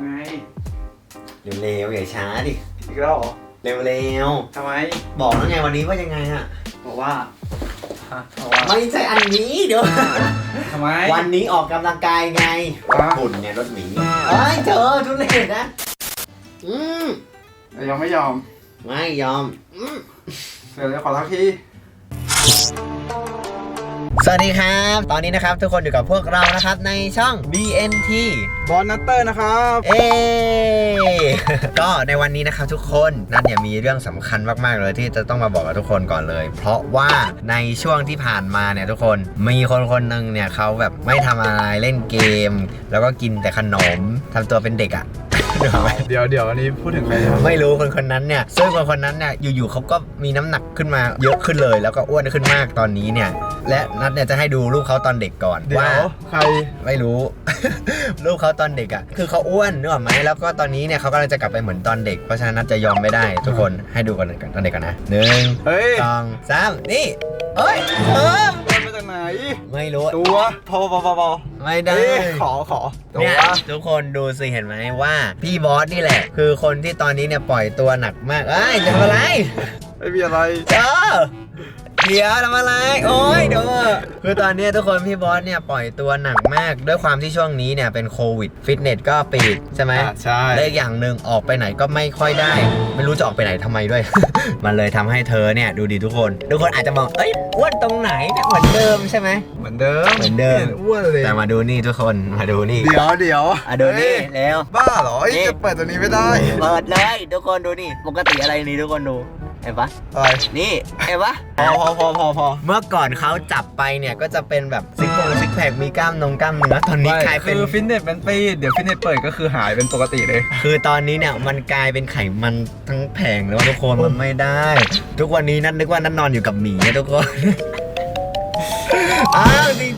ว่าไง เร็วๆอย่าช้าดิอีกแล้วเหรอเร็วทำไม ๆบอกแล้วไงวันนี้ว่ายังไงอะบอกว่าฮะบอกว่าไม่ใช่อันนี้เดี๋ยว ทำไม วันนี้ออกกำลังกายไงอะหุ่นไงรถหมีเอ้ยเจอทุเรศนะอืมแต่ยังไม่ยอมไม่ยอมอืมเดี๋ยวจะขอทักที สวัสดีครับ ตอนนี้นะครับทุกคนอยู่กับพวกเรานะครับในช่อง BNT บอลนัตเตอร์นะครับ เอ ก็ในวันนี้นะครับทุกคนนัดเนี่ยมีเรื่องสำคัญมากๆเลยที่จะต้องมาบอกกับทุกคนก่อนเลย เพราะว่าในช่วงที่ผ่านมาเนี่ยทุกคนมีคนคนหนึ่งเนี่ยเขาแบบไม่ทำอะไรเล่นเกม แล้วก็กินแต่ขนมทำตัวเป็นเด็กอะ่ะ นึกออกไหมเดี๋ยวเดี๋ยวอันนี้พูดถึงใครครับไม่รู้คนคนนั้นเนี่ยซึ่งคนคนนั้นเนี่ยอยู่ๆเขาก็มีน้ำหนักขึ้นมาเยอะขึ้นเลย แล้วก็อ้วนขึ้นมากตอนนี้เนี่ย และนัดเนี่ยจะให้ดูรูปเขาตอนเด็กก่อนเดี๋ยว่า วใคร ไม่รู้ รูปเขาตอนเด็กอะ่ะ คือเขาอ้วนนึกออกไหมแล้วก็ตอนนี้เนี่ยเขากำลังจะกลับไปเหมือนตอนเด็ก เพราะฉะนั้นนัดจะยอมไม่ได้ ทุกคนให้ดูก่อนตอนเด็กกันนะหนึ่งเฮ้ย สองสามนี่เอ้ยเออ มันมาจากไหน ไม่รู้ ตัวพอพอพอพอไม่ได้ เอ้ยขอขอตัเนี่วยทุกคนดูสิเห็นไหมว่า พี่บอสนี่แหละ คือคนที่ตอนนี้เนี่ยปล่อยตัวหนักมากเอ้ยจะทำอะไรไม่มีอะไร เออ เดี๋ยวทำอะไร โอ้ยเดี๋ยวคือตอนนี้ทุกคนพี่บอสเนี่ยปล่อยตัวหนักมาก ด้วยความที่ช่วงนี้เนี่ยเป็นโควิด ฟิตเนสก็ปิดใช่ไหมอะใช่และอีกอย่างหนึ่งออกไปไหนก็ไม่ค่อยได้ ไม่รู้จะออกไปไหนทำไมด้วย มันเลยทำให้เธอเนี่ยดูดีทุกคน ทุกคนอาจจะมองเอ้ยอ้วนตรงไหนเนี่ยเหมือนเดิมใช่ไหมเหมือนเดิมเหมือนเดิมห็อ้วนเลยแต่มาดูนี่ทุกคนมาดูนี่ เดี๋ยวเดี๋ยวอะดูนี่เฮ้ยเร็วบ้าเหรอไอ้นี่จะเปิดตัวนี้ไม่ได้ เปิดเลยทุกคนดูนี่ปกติอะไรนี่ทุกคนดู เห็นปะอะไรนี่เห็นปะพอพอพอพอพอเมื่อก่อนเขาจับไปเนี่ยก็จะเป็นแบบซิกโปงซิกแพคมีกล้ามนงกล้ามเนื้อตอนนี้กลายเป็น คือฟิตเนสมันปิดเดี๋ยวฟิตเนสเปิดก็คือหายเป็นปกติเลย คือตอนนี้เนี่ยมันกลายเป็นไขมันทั้งแผงแล้วทุกคนมันไม่ได้ ทุกวันนี้นัดนึกว่านัดนอนอยู่กับหมีนะทุกคนอ้าว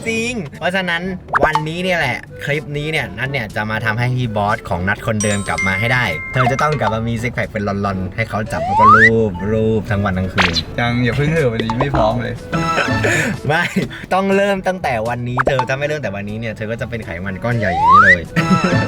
จริงๆเพราะฉะนั้นวันนี้เนี่ยแหละ คลิปนี้เนี่ยนัดเนี่ยจะมาทำให้พี่บอสของนัดคนเดิมกลับมาให้ได้ เธอจะต้องกลับมามีซิกแพคเป็นลอนๆ ให้เขาจับแล้วก็รูปรูปทั้งวันทั้งคืนยังอย่าเพิ่งเถอะวันนี้ไม่พร้อมเลยไม่ต้องเริ่มตั้งแต่วันนี้เธอถ้าไม่เริ่มแต่วันนี้เนี่ยเธอก็จะเป็นไขมันก้อนใหญ่อย่างนี้เลยอะ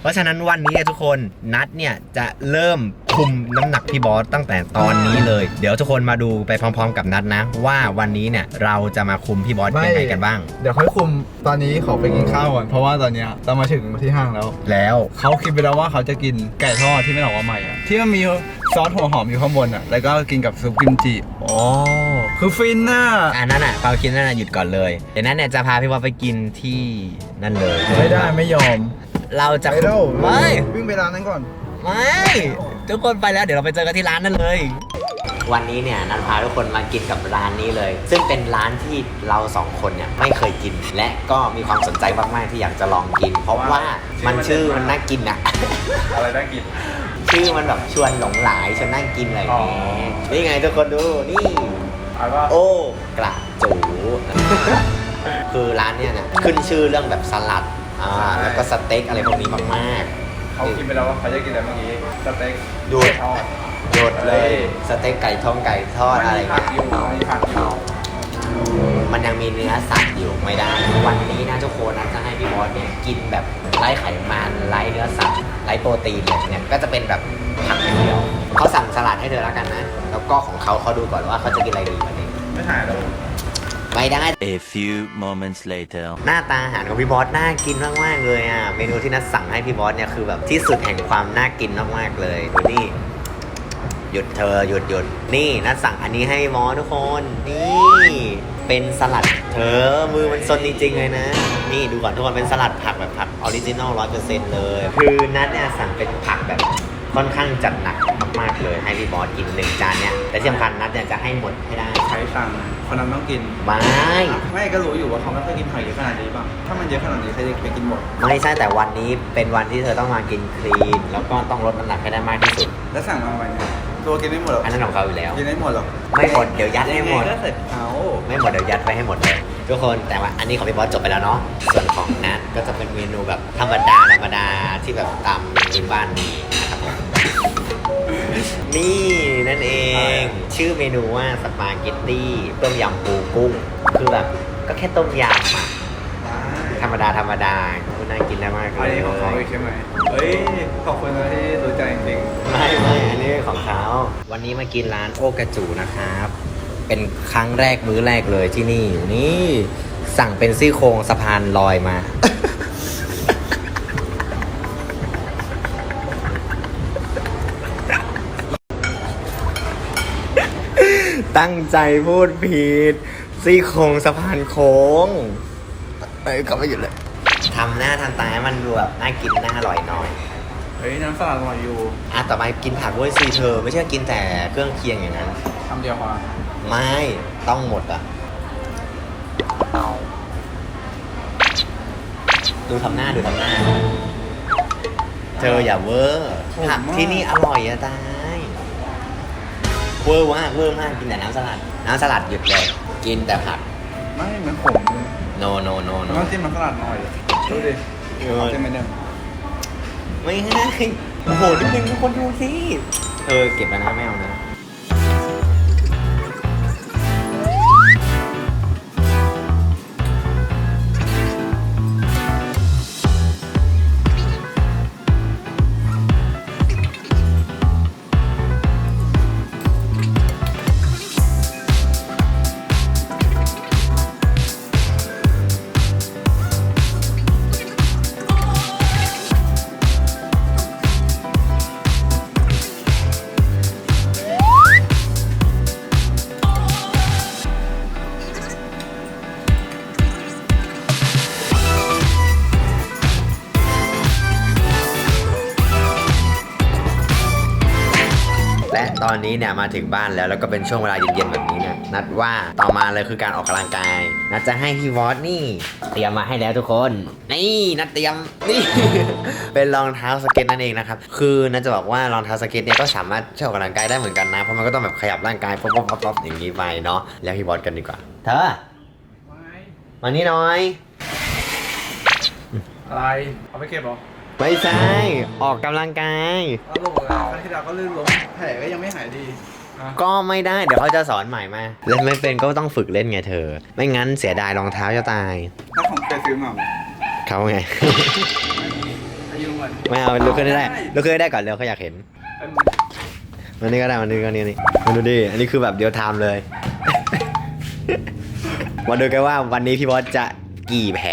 เพราะฉะนั้นวันนี้เนี่ยทุกคนนัดเนี่ยจะเริ่มคุมน้ำหนักพี่บอสตั้งแต่ตอนนี้เลย เดี๋ยวทุกคนมาดูไปพร้อม ๆ กับนัดนะ ว่าวันนี้เนี่ยเราจะมาคุมพี่บอสไม่ยังไงกันบ้าง เดี๋ยวค่อยคุมตอนนี้ขอไปกินข้าวก่อนเพราะว่าตอนเนี้ยเรามาถึงที่ห้างแล้ว แล้วเขาคิดไปแล้วว่าเขาจะกินไก่ทอดที่ไม่ออกมาใหม่อะที่มันมีซอสหัวหอมอยู่ข้างบนอะ แล้วก็กินกับซุปกิมจิโอ้คือฟินน่ะอันนั้นอะความคิดนั่นน่ะหยุดก่อนเลยเดี๋ยวนั้นเนี่ยจะพาพี่บอสไปกินที่นั่นเลยไม่ได้ไม่ยอม เราจะไปแล้วไม่วิ่งไปร้านนั้นก่อน ไม่ทุกคนไปแล้วเดี๋ยวเราไปเจอกันที่ร้านนั่นเลย วันนี้เนี่ยนันพาทุกคนมากินกับร้านนี้เลย ซึ่งเป็นร้านที่เราสองคนเนี่ยไม่เคยกิน และก็มีความสนใจมากๆที่อยากจะลองกิน เพราะว่ามันชื่อมันน่ากินอะ อะไรน่ากิน ชื่อมันแบบชวนหลงหลายชวนน่ากินอะไรอย่างเงี้ยนี่ไงทุกคนดูนี่ เอาก็โอ้กระจู คือร้านเนี่ยนะขึ้นชื่อเรื่องแบบสลัด อ่าแล้วก็สเต็กอะไรพวกนี้มากๆเขาคิดไปแล้วว่าเขาจะกินอะไรเมื่อกี้สเต็กดูดทอดโยดเลยสเต็กไก่ทองไก่ทอดอะไรผัเงี้กอยู่มีผักอยู่มันยังมีเนื้อสัตว์อยู่ไม่ได้ วันนี้นะทุกคนนะจะให้พี่บอสเนี่ยกินแบบไร้ไขมันไร้เนื้อสัตว์ไร้โปรตีนเลยเนี่ยก็จะเป็นแบบผักอย่างเดียวเขาสั่งสลัดให้เธอแล้วกันนะ แล้วก็ของเขาเขาดูก่อนว่าเขาจะกินอะไรดีวันนี้ไม่ถ่ายแล้ว ไม่ได้ A few moments later. หน้าตาอาหารของพี่บอสน่ากินมากๆเลยอะ เมนูที่นัดสั่งให้พี่บอสเนี่ยคือแบบที่สุดแห่งความน่ากินมากๆเลยดูนี่หยุดเธอหยุดหยุดนี่นัดสั่งอันนี้ให้หมอทุกคน นี่เป็นสลัดเธอมือมันซนจริงๆเลยนะ นี่ดูก่อนทุกคนเป็นสลัดผักแบบผักออริจินอลร้อยเปอร์เซ็นต์เลย คือนัดเนี่ยสั่งเป็นผักแบบค่อนข้างจัดหนักมากๆเลยให้พี่บอสกินหนึ่งจานเนี่ยแต่ที่สำคัญนัดเนี่ยจะให้หมดให้ได้ใครสั่ง คนนั้นต้องกิน ไม่ ไม่ก็รู้อยู่ว่าเขาไม่เคยกินผักเยอะขนาดนี้ป่ะ ถ้ามันเยอะขนาดนี้ใครจะไปกินหมด ไม่ใช่แต่วันนี้เป็นวันที่เธอต้องมากินคลีน แล้วก็ต้องลดน้ำหนักให้ได้มากที่สุด แล้วสั่งมาวันนี้ตัวกินไม่หมดหรอกอันนั้นของเขาอยู่แล้ว กินไม่หมดหรอกไม่หมดเดี๋ยวยัดให้หมดยังไงก็เสร็จเอาไม่หมดเดี๋ยวยัดไปให้หมดเลยทุกคนแต่ว่าอันนี้ของพี่บอสจบไปแล้วเนาะส่วนของนัทก็จะเป็นเมนูแบบธรรมดาธรรมดาที่แบบตามพื้นบ้านมีนะครับผม นี่นั่นเอง ชื่อเมนูว่าสปาเกตตี้ต้มยำปูกุ้ง คือแบบก็แค่ต้มยำอะธรรมดาธรรมดาคุณน่ากินได้มากเลอันยนี้ของเขาอีกใช่ไหมเฮ้ย ขอบคุณนะที่รู้ใจจริงไม่ไม่อันนี้ของเขาวันนี้มากินร้านโอกระจูนะครับ เป็นครั้งแรกมื้อแรกเลยที่นี่นี่สั่งเป็นซี่โครงสะพานลอยมา ตั้งใจพูดผิดซี่โครงสะพานโค้งเอ้ยก็ไม่หยุดเลยทำหน้าทำตาให้มันดูแบบน่ากินน่าอร่อยหน่อยๆเฮ้ยน้ำสลัดอร่อยอยู่อะต่อไปกินผักด้วยสิเธอ ไม่ใช่กินแต่เครื่องเคียงอย่างนั้นทำเดียวพอไม่ต้องหมดอะดูทำหน้าดูทำหน้า เธออย่าเวอร์ผักที่นี่อร่อยอะตาย เวอร์มากเวอร์มากกินแต่น้ำสลัด น้ำสลัดหยุดเลย กินแต่ผัก ไม่เหมือนผมโนโนโนโนต้องจิ้มน้ำสลัดหน่อยดูดิเออ จิ้มไม่ได้ไม่ให้โอ้โหนิดนึงทุกคนดูสิเออเก็บแล้วนะไม่เอานะ อนนี้เนี่ยมาถึงบ้านแล้วแล้วก็เป็นช่วงเวลาเย็นๆแบบนี้เนี่ยนัดว่าต่อมาเลยคือการออกกำลังกายนัดจะให้พี่วอสนี่ เตรียมมาให้แล้วทุกคน นี่นัดเตรียมนี่ เป็นรองเท้าสเก็ตนั่นเองนะครับคือนัดจะบอกว่ารองเท้าสเก็ตเนี่ยก็สามารถใช้ออกกำลังกายได้เหมือนกันนะเพราะมันก็ต้องแบบขยับร่างกายป๊อปป๊อปป๊อปป๊อปอย่างนี้ไปเนาะแล้วพี่วอสกันดีกว่า เธอมานี่หน่อยอะไรเอาไปเก็บเหรอ ไม่ใช่ ออกกำลังกายตลกเลยครั้งที่แล้วก็ลื่นล้มแผลก็ยังไม่หายดีอะก็ไม่ได้เดี๋ยวเขาจะสอนใหม่มาเล่นไม่เป็นก็ต้องฝึกเล่นไงเธอ ไม่งั้นเสียดายรองเท้าจะตายถ้าผมเคยซื้อมาเขาไง อายุมันไม่เอาลุกขึ้นได้ลุกขึ้นได้ก่อนเร็วเขาอยากเห็นเป็นวันนี้ก็ได้วันนี้ก็นี่นี่มาดูดิอันนี้คือแบบเดียวไทม์เลย มาดูกันว่าวันนี้พี่บอสจะกี่แผล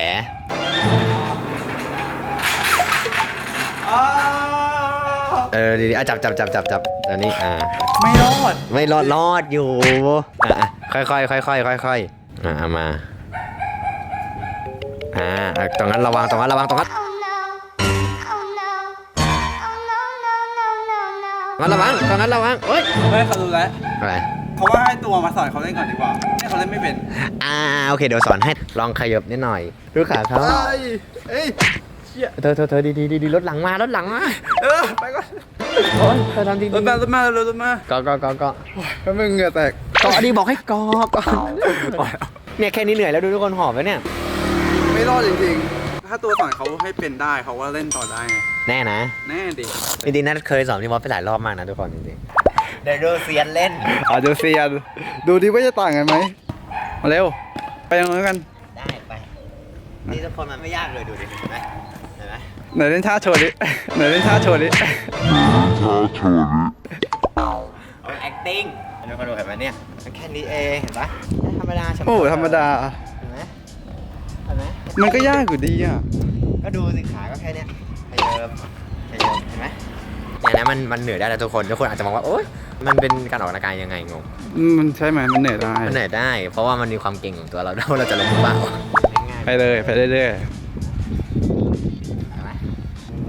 เออดีๆอะจับจับจับจับจับอันนี้อ่าไม่รอดไม่รอดรอดอยู่อะอะค่อยค่อยค่อยค่อยค่อยค่อยๆอะเอามาอ่าอะตรงนั้นระวังตรงนั้นระวังตรงนั้น Oh no. Oh no. Oh no, no, no, no, no. งั้นระวังตรงนั้นระวังเอ้ยไม่เขารู้แล้วอะไรเขาว่าให้ตัวมาสอนเขาเล่นก่อนดีกว่าเนี่ยเขาเล่นไม่เป็นอ่าโอเคเดี๋ยวสอนให้ลองขยับนิดหน่อยดูขาเขาเอ้ยเธอเธอเธอดีดีดีดีรถหลังมารถหลังมาเออไปก่อนโอ้ยเธอทำดีรถมารถมารถรถมาก็ก็ก็ก็ก็ไม่เหงื่อแตกก็ดีบอกให้กอก่อนเนี่ยแค่นี้เหนื่อยแล้วดูทุกคนหอบแล้วเนี่ย ไม่รอดจริงๆ ถ้าตัวสอนเขาให้เป็นได้เขาก็เล่นต่อได้ไงแน่นะแน่ดิจริงๆนัทเคยสอนพี่บอสไปหลายรอบมากนะทุกคนจริงๆเดี๋ยวดูเซียนเล่น อาจจะเซียนดูดิว่าจะต่างกันไหมมาเร็ว ไปยังไงกัน ได้ไป นี่ทุกคนมันไม่ยากเลยดูดิเห็นไหมเห็น ไหมไหนเล่นท่าโชว์ดิไหนเล่นท่าโชว์ดิเอา acting ทุกคนดูเห็นไหมเนี่ยมันแค่นี้เองเห็นปะธรรมดาเฉยโอ้ธรรมดาเห็นไหมเห็นไหมมันก็ยากอยู่ดีอะก็ดูสิขาก็แค่เนี้ยขยับขยับเห็นไหมเนี่ยนะมันมันเหนื่อยได้แล้วทุกคนทุกคนอาจจะมองว่าโอ๊ยมันเป็นการออกกำลังกายยังไงงงมันใช่ไหมมันเหนื่อยได้มันเหนื่อยได้ เพราะว่ามันมีความเก่งของตัวเราเราจะล้มหรือเปล่าง่ายไปเลยไปเรื่อยๆเห็นไหม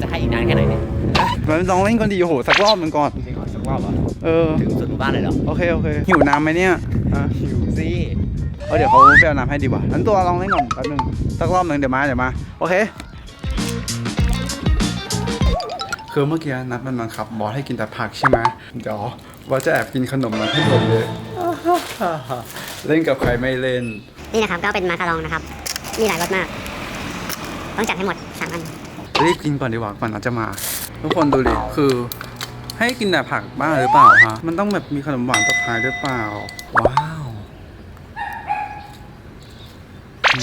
จะให้อีกนานแค่ไหนเนี่ยๆมันลองเล่นก่อนดีโอ้โหสักรอบหนึงก่อนจริงเหรอสักรอบเหรอเออ ถึงสุดหมู่บ้านเลยเหรอโอเคโอเคหิวน้ำไหมเนี่ยอะหิวสิเอาเดี๋ยวเขาไปเอาน้ำให้ดีกว่านั้นตัวลองเล่นก่อนแป๊บนึงสักรอบหนึ่งเดี๋ยวมาเดี๋ยวมาโอเคคือเมื่อกี้นัดมันบังคับบอสให้กินแต่ผักใช่ไหมเดี๋ยวบอสจะแอบกินขนมมันให้หมดเลย เล่นกับใครไม่เล่น นี่นะครับก็เป็นมาคารองนะครับ มีหลายรสมาก ต้องจัดให้หมดสามอัน รีบกินก่อนดีกว่าก่อนนัดจะมา ทุกคนดูดิคือ ให้กินแต่ผักบ้างหรือเปล่าฮะมันต้องแบบมีขนมหวานตบท้ายหรือเปล่า ว้าวอื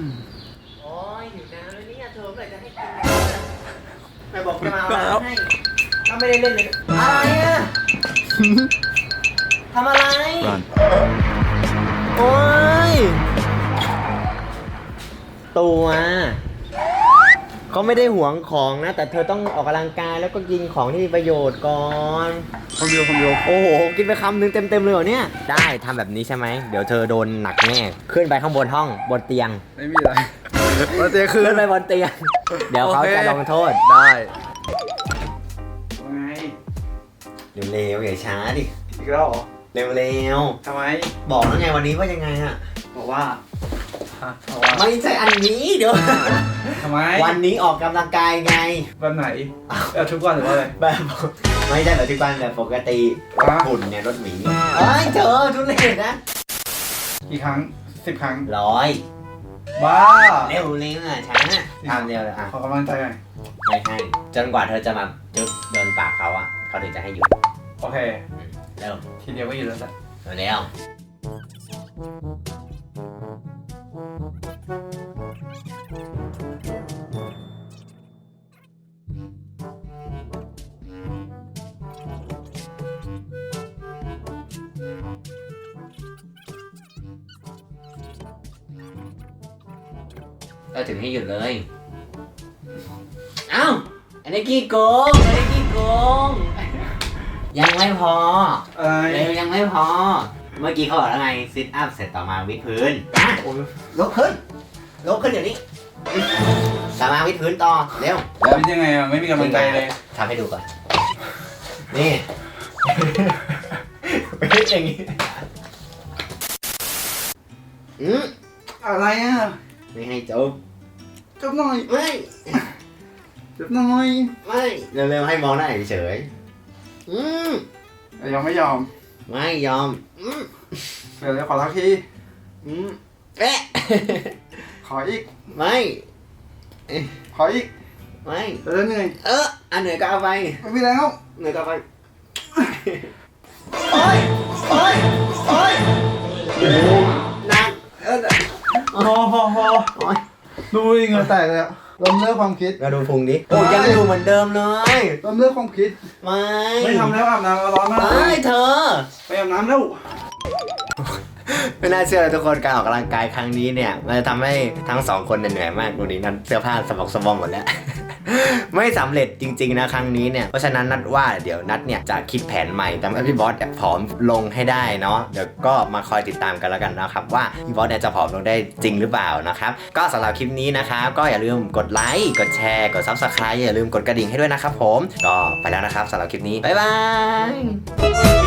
มโอ้ยหิวน้ำแล้วเนี่ยเธอเมื่อไหร่จะให้ไม่บอกจะมาเอาน้ำให้ก็ไม่ได้เล่นเลยอะไรอะทำอะไร Run. โอ้ยตัว เขาไม่ได้หวงของนะ แต่เธอต้องออกกำลังกายแล้วก็กินของที่มีประโยชน์ก่อนคนเดียวคนเดียวโอ้โห กินไปคำหนึงเต็มๆเลยเหรอเนี่ย ได้ทำแบบนี้ใช่ไหม เดี๋ยวเธอโดนหนักแน่ขึ้นไปข้างบนห้องบนเตียงไม่มีอะไรมาเตียคืขึ้นนไปบนเตียง เดี๋ยวเขาโอเค จะลงโทษได้ว่าไงเร็วๆอย่าช้าดิอีกแล้วเหรอเร็วทำไมๆบอกแล้วไงวันนี้ว่ายังไงอะบอกว่า ฮะบอกว่าไม่ใช่อันนี้เดี๋ยว ทำไมวันนี้ออกกำลังกายไงวันไหนเออทุกวันหรือว่าอะไร แบบไม่ใช่แบบที่บ้านแบบปกติอะ หุ่นเนี่ยรถหมีเอ้ยเธอทุเรศนะกี่ครั้งสิบครั้ง ร้อยบ้าเร็วเร็วอะช้าทำเดียวเลยอะขอกำลังใจหน่อยไม่ให้จนกว่าเธอจะมาจุ๊บโดนปากเขาอะเขาถึงจะให้หยุดโอเคอืมเร็วทีเดียวก็อยู่แล้วแหละเร็ว ก็ถึงให้หยุดเลยเอ้าอันนี้ขี้โกงอันนี้ขี้โกง ยังไม่พออะไรเร็วยังไม่พอ เมื่อกี้เขาบอกแล้วไงซิทอัพเสร็จต่อมาวิดพื้นอะโอ้ยลุกขึ้นลุกขึ้นเดี๋ยวนี้ต่อมาวิดพื้นต่อเร็วเป็นยังไงอะไม่มีกำลังใจเลยทำให้ดูก่อน นี่ ไม่ใช่อย่างนี้ อืมอะไรอะ ไม่ให้จุ๊บจบหน่อยไม่จบหน่อยไม่เร็วๆให้มองหน้าเฉยๆอืมแต่ยังไม่ยอม ไม่ยอมอืมเดี๋ยวจะขอทักทีอืมเอ๊ะขออีก ไม่ขออีก ไม่เดี๋ยวจะเหนื่อยเอออันเหนื่อยก็เอาไปไม่มีแล้วเหนื่อยก็เอาไปโอ๊ยโอ๊ยโอ๊ยหนักเออ พอพอพอโอ๊ยดูดิเหงื่อแตกเลยอะเริ่มเลิกความคิดมาดูพุงดิ โอ้ยังอยู่เหมือนเดิมเลยเริ่มเลิกความคิด ไม่ไม่ทำแล้วอาบน้ำร้อนมากไม่เธอ ไปอาบน้ำแล้ว ไม่น่าเชื่อเลยทุกคนการออกกำลังกายครั้งนี้เนี่ย มันจะทำให้ทั้งสองคนเนี่ยเหนื่อยมากดูดินั่นเสื้อผ้าสมองสมองหมดแล้ว ไม่สำเร็จจริงๆนะครั้งนี้เนี่ย เพราะฉะนั้นนัดว่าเดี๋ยวนัดเนี่ยจะคิดแผนใหม่ทำให้พี่บอสเนี่ยผอมลงให้ได้เนาะ เดี๋ยวก็มาคอยติดตามกันแล้วกันนะครับว่าพี่บอสเนี่ยจะผอมลงได้จริงหรือเปล่านะครับ ก็สำหรับคลิปนี้นะครับก็อย่าลืมกดไลค์ กดแชร์ กด subscribe อย่าลืมกดกระดิ่งให้ด้วยนะครับผม ก็ไปแล้วนะครับสำหรับคลิปนี้ บ๊ายบาย